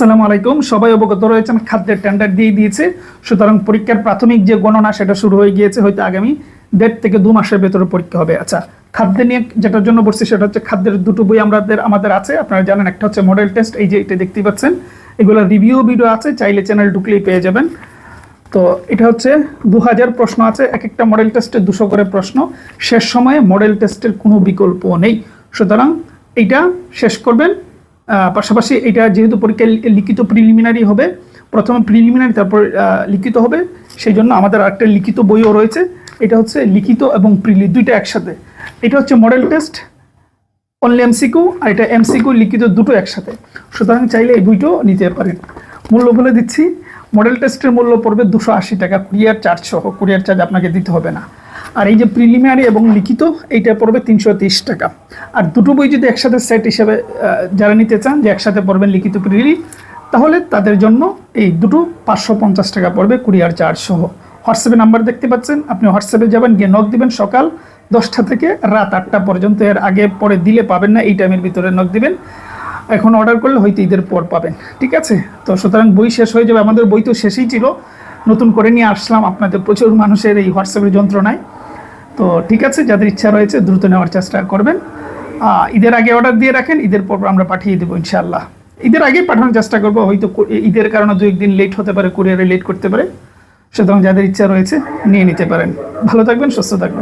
আসসালামু আলাইকুম। সবাই অবগত রয়েছেন, খাদ্যের টেন্ডার দিয়ে দিয়েছে। সুতরাং পরীক্ষার প্রাথমিক যে গণনা, সেটা শুরু হয়ে গিয়েছে হয়তো আগামী দেড় থেকে দু মাসের ভেতরে পরীক্ষা হবে। আচ্ছা খাদ্য নিয়ে যেটার জন্য বলছি, সেটা হচ্ছে খাদ্যের দুটো বই আমাদের আমাদের আছে। আপনারা জানেন, একটা হচ্ছে মডেল টেস্ট এই যে এটা দেখতেই পাচ্ছেন। এগুলো রিভিউ ভিডিও আছে, চাইলে চ্যানেল ঢুকলেই পেয়ে যাবেন। তো এটা হচ্ছে দু হাজার প্রশ্ন আছে এক একটা মডেল টেস্টে দুশো করে প্রশ্ন। শেষ সময়ে মডেল টেস্টের কোনো বিকল্প নেই। সুতরাং এটা শেষ করবেন। পাশাপাশি এটা যেহেতু পরীক্ষায় লিখিত প্রিলিমিনারি হবে, প্রথমে প্রিলিমিনারি তারপর লিখিত হবে সেই জন্য আমাদের আরেকটা লিখিত বইও রয়েছে, এটা হচ্ছে লিখিত এবং প্রিলি দুইটা একসাথে। এটা হচ্ছে মডেল টেস্ট অনলি এমসিকিউ আর এটা এমসিকিউ লিখিত দুটো একসাথে। সুতরাং চাইলে এই বইটাও নিতে পারেন। মূল্য বলে দিচ্ছি মডেল টেস্টের মূল্য পড়বে দুশো আশি টাকা কুরিয়ার চার্জ সহ কুরিয়ার চার্জ আপনাকে দিতে হবে না। আর এই যে প্রিলিমিনারি এবং লিখিত এইটা পড়বে তিনশো টাকা। আর দুটো বই যদি একসাথে সেট হিসেবে যারা নিতে চান যে একসাথে পড়বেন লিখিত প্রিলি তাহলে তাদের জন্য এই দুটো পাঁচশো পঞ্চাশ টাকা পড়বে কুরিয়ার চার্জ সহ। হোয়াটসঅ্যাপে নাম্বার দেখতে পাচ্ছেন, আপনি হোয়াটসঅ্যাপে যাবেন, গিয়ে নক দিবেন সকাল দশটা থেকে রাত আটটা পর্যন্ত। এর আগে পরে দিলে পাবেন না, এই টাইমের ভিতরে নক দিবেন। এখন অর্ডার করলে হয়তো ঈদের পর পাবেন, ঠিক আছে? তো সুতরাং বই শেষ হয়ে যাবে। আমাদের বই তো শেষই ছিল। নতুন করে নিয়ে আসলাম আপনাদের প্রচুর মানুষের এই হোয়াটসঅ্যাপের যন্ত্রণায়। তো ঠিক আছে, যাদের ইচ্ছা রয়েছে দ্রুত নেওয়ার চেষ্টা করবেন। ঈদের আগে অর্ডার দিয়ে রাখেন, ঈদের পর আমরা পাঠিয়ে দেবো ইনশাল্লাহ ঈদের আগেই পাঠানোর চেষ্টা করব, হয়তো ঈদের কারণে দু একদিন লেট হতে পারে কুরিয়ারে লেট করতে পারে। সুতরাং যাদের ইচ্ছা রয়েছে, নিয়ে নিতে পারেন। ভালো থাকবেন, সুস্থ থাকবেন।